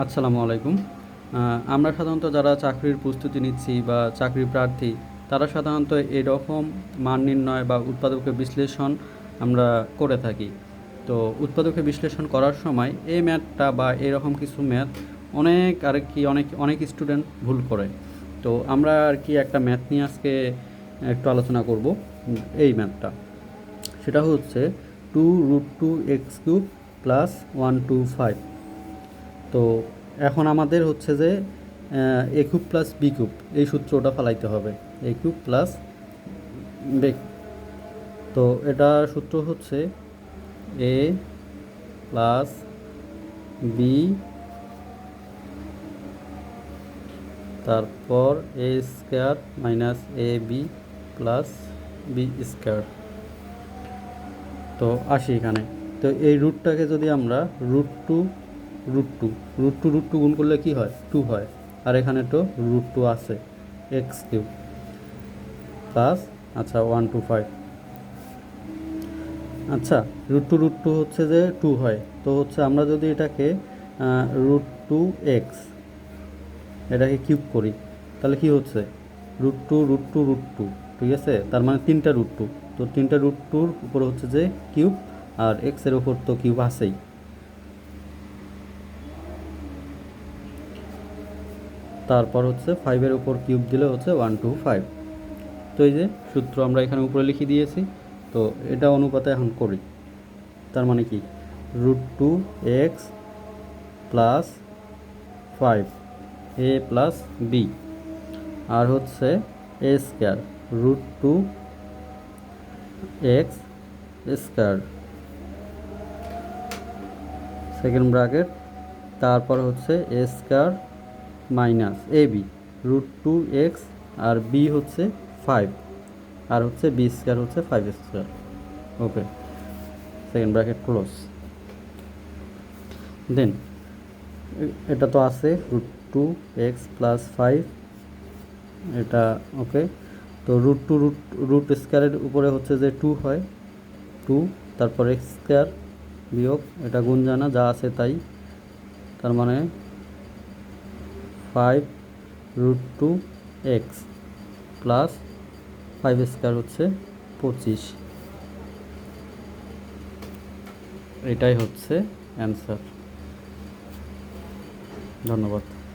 আসসালামু আলাইকুম। আমরা সাধারণত যারা চাকরির প্রস্তুতি নিচ্ছি বা চাকরি প্রার্থী, তারা সাধারণত এরকম মান নির্ণয় বা উৎপাদকের বিশ্লেষণ আমরা করে থাকি। তো উৎপাদকের বিশ্লেষণ করার সময় এই ম্যাথটা বা এরকম কিছু ম্যাথ অনেক আর কি অনেক অনেক স্টুডেন্ট ভুল করে। তো আমরা আর কি একটা ম্যাথ নিয়ে আজকে একটু আলোচনা করব এই ম্যাথটা। সেটা হচ্ছে two root two X cube plus one two five তো এখন আমাদের হচ্ছে যে A cube plus B cube এই সূত্রটা ফালাইতে হবে। এ কিউব প্লাস বে তো এটা সূত্র হচ্ছে এ প্লাস বি তারপর A square minus A B plus B square তো আসি এখানে। তো এই রুটটাকে যদি আমরা root two root two root two root two গুণ করলে কি হয়? টু হয়। আর এখানে তো রুট টু আছে। এক্স কিউব প্লাস আচ্ছা ওয়ান টু ফাইভ আচ্ছা রুট টু রুট টু হচ্ছে যে টু হয়। তো হচ্ছে আমরা যদি এটাকে রুট টু এক্স এটাকে কিউব করি, তাহলে কি হচ্ছে? Root two root two root two ঠিক আছে? তার মানে তিনটা রুট টু তো তিনটা রুট টুর উপরে হচ্ছে যে কিউব আর এক্সের ওপর তো কিউব আছেই। তারপর হচ্ছে ফাইভের উপর কিউব দিলে হচ্ছে ওয়ান টু ফাইভ তো এই যে সূত্র আমরা এখানে উপরে লিখে দিয়েছি, তো এটা অনুপাতে এখন করি। তার মানে কি? Root two X plus five A plus B আর হচ্ছে A square root two X square second bracket তারপর হচ্ছে A square minus A B root two X R B হচ্ছে ফাইভ। আর হচ্ছে বি স্কোয়ার হচ্ছে five square. Okay, second bracket close. Then, এটা তো আছে root two X plus five. এটা, ওকে, তো রুট টু রুট রুট স্কোয়ারের উপরে হচ্ছে যে টু হয়, টু, তারপর এক্স স্কোয়ার বিয়োগ, এটা গুণ জানা, যা আছে তাই। তার মানে five root two X plus five square হচ্ছে পঁচিশ। এটাই হচ্ছে অ্যান্সার ধন্যবাদ।